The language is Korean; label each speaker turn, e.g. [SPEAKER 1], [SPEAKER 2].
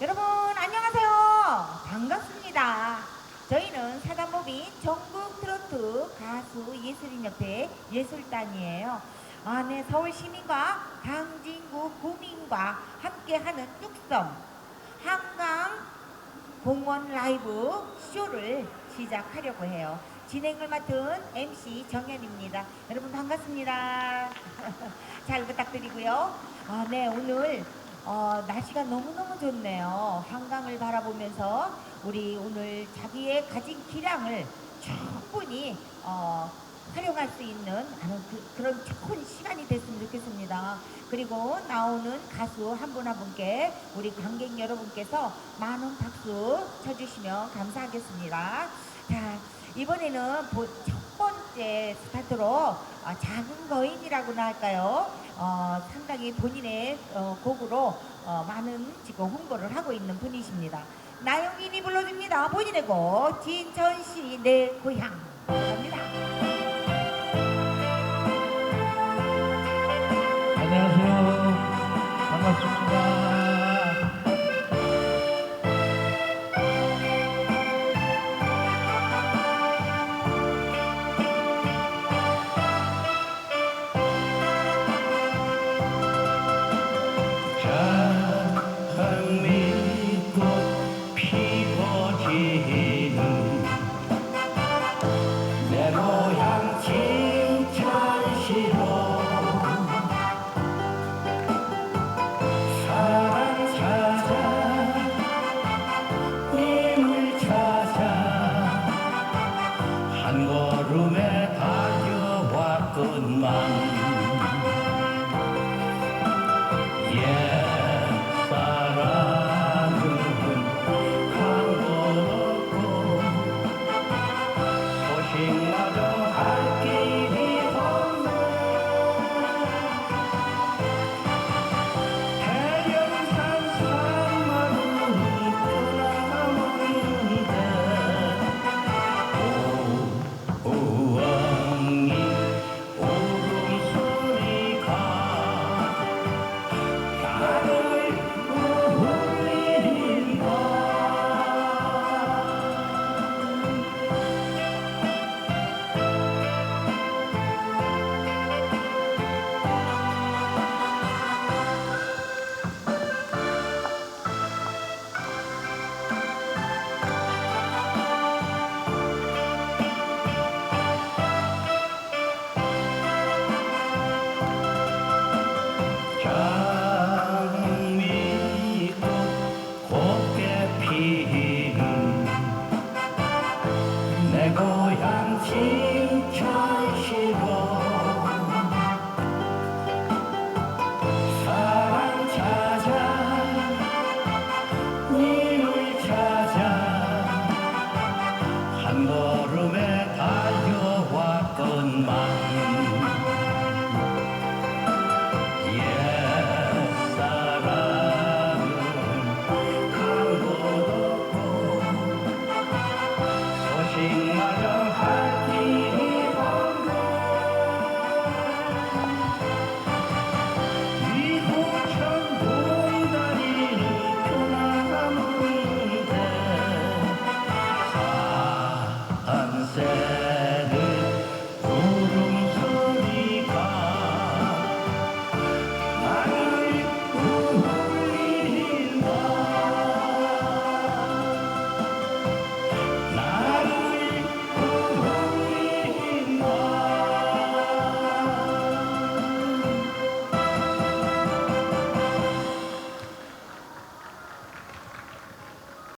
[SPEAKER 1] 여러분 안녕하세요. 반갑습니다. 저희는 사단법인 전국 트로트 가수 예술인 협회 예술단이에요. 아, 네, 서울 시민과 강진구 구민과 함께하는 뚝섬 한강 공원 라이브 쇼를 시작하려고 해요. 진행을 맡은 MC 정연입니다. 여러분 반갑습니다. 잘 부탁드리고요. 아, 네, 오늘 어, 날씨가 너무너무 좋네요. 한강을 바라보면서 우리 오늘 자기의 가진 기량을 충분히 어, 활용할 수 있는 그, 런 좋은 시간이 됐으면 좋겠습니다. 그리고 나오는 가수 한 분 한 분께 우리 관객 여러분께서 많은 박수 쳐주시면 감사하겠습니다. 자, 이번에는 보- 첫 번째 스타트로 어, 작은 거인이라고나 할까요? 어, 상당히 본인의 어, 곡으로 어, 많은 지금 홍보를 하고 있는 분이십니다. 나영인이 불러줍니다. 본인의 곡 진천시 내 고향 ही
[SPEAKER 2] 안 걸음에 달려왔건만